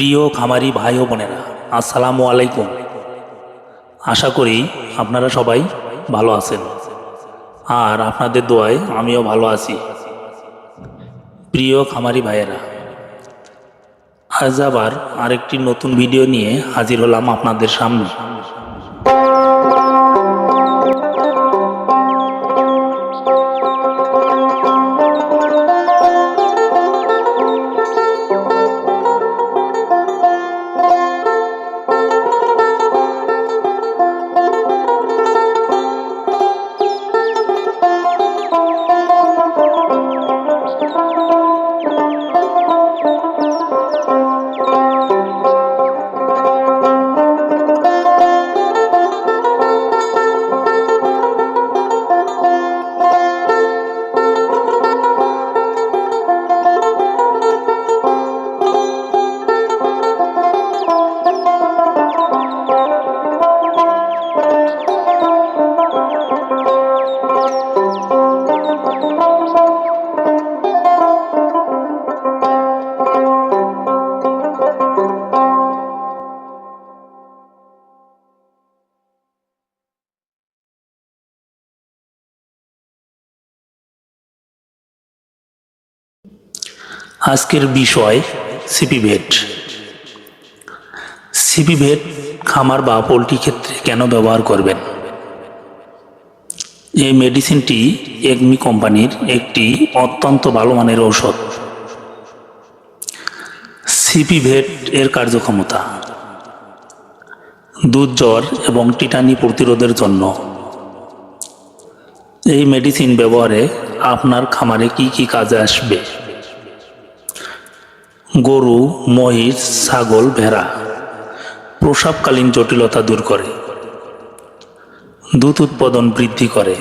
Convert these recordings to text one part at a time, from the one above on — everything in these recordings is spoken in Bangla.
প্রিয় খামারি ভাই ও বোনেরা, আসসালামু আলাইকুম। আশা করি আপনারা সবাই ভালো আছেন। আর আপনাদের দোয়ায় আমিও ভালো আছি। প্রিয় খামারি ভাইয়েরা, আজ আবার আরেকটি নতুন ভিডিও নিয়ে হাজির হলাম আপনাদের সামনে। আজকের বিষয় সিপি ভেট। সিপি ভেট খামার বা পোলট্রি ক্ষেত্রে কেন ব্যবহার করবেন? এই মেডিসিনটি একমি কোম্পানির একটি অত্যন্ত ভালো মানের ঔষধ। সিপি ভেট এর কার্যক্ষমতা। দুধ জ্বর এবং টিটানি প্রতিরোধের জন্য। এই মেডিসিন ব্যবহারে আপনার খামারে কি কি কাজে আসবে? গরু, মহিষ, ছাগল, ভেড়া। প্রসাবকালীন জটিলতা দূর করে। দুধ উৎপাদন বৃদ্ধি করে।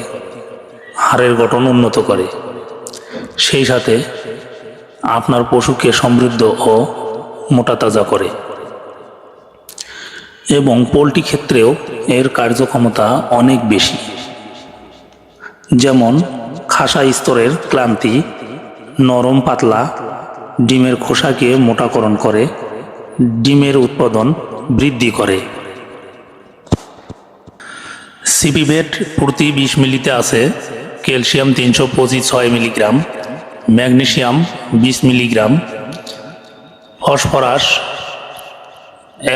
হাড়ের গঠন উন্নত করে। সেই সাথে আপনার পশুকে সমৃদ্ধ ও মোটাতাজা করে। এবং পোলট্রি ক্ষেত্রেও এর কার্যক্ষমতা অনেক বেশি। যেমন, খাসা স্তরের ক্লান্তি, নরম পাতলা ডিমের খোসাকে মোটাকরণ করে, ডিমের উৎপাদন বৃদ্ধি করে। সিপিভেট প্রতি বিশ মিলিতে আছে ক্যালসিয়াম তিনশো পঁচিশ ছয় মিলিগ্রাম ম্যাগনেশিয়াম বিশ মিলিগ্রাম, ফসফরাস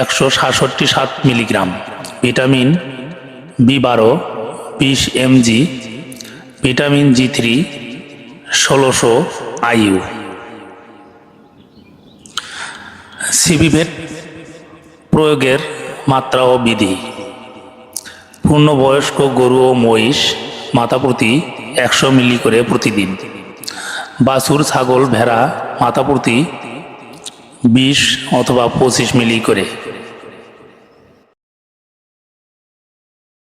একশো সাতষট্টি সাত মিলিগ্রাম, ভিটামিন বি বারো, বিশ এমজি, ভিটামিন জি থ্রি, ষোলোশো আইইউ। সিবিভেট প্রয়োগের মাত্রা ও বিধি। পূর্ণবয়স্ক গরু ও মহিষ মাথা প্রতি একশো মিলি করে প্রতিদিন। বাছুর, ছাগল, ভেড়া মাথা প্রতি বিশ অথবা পঁচিশ মিলি করে।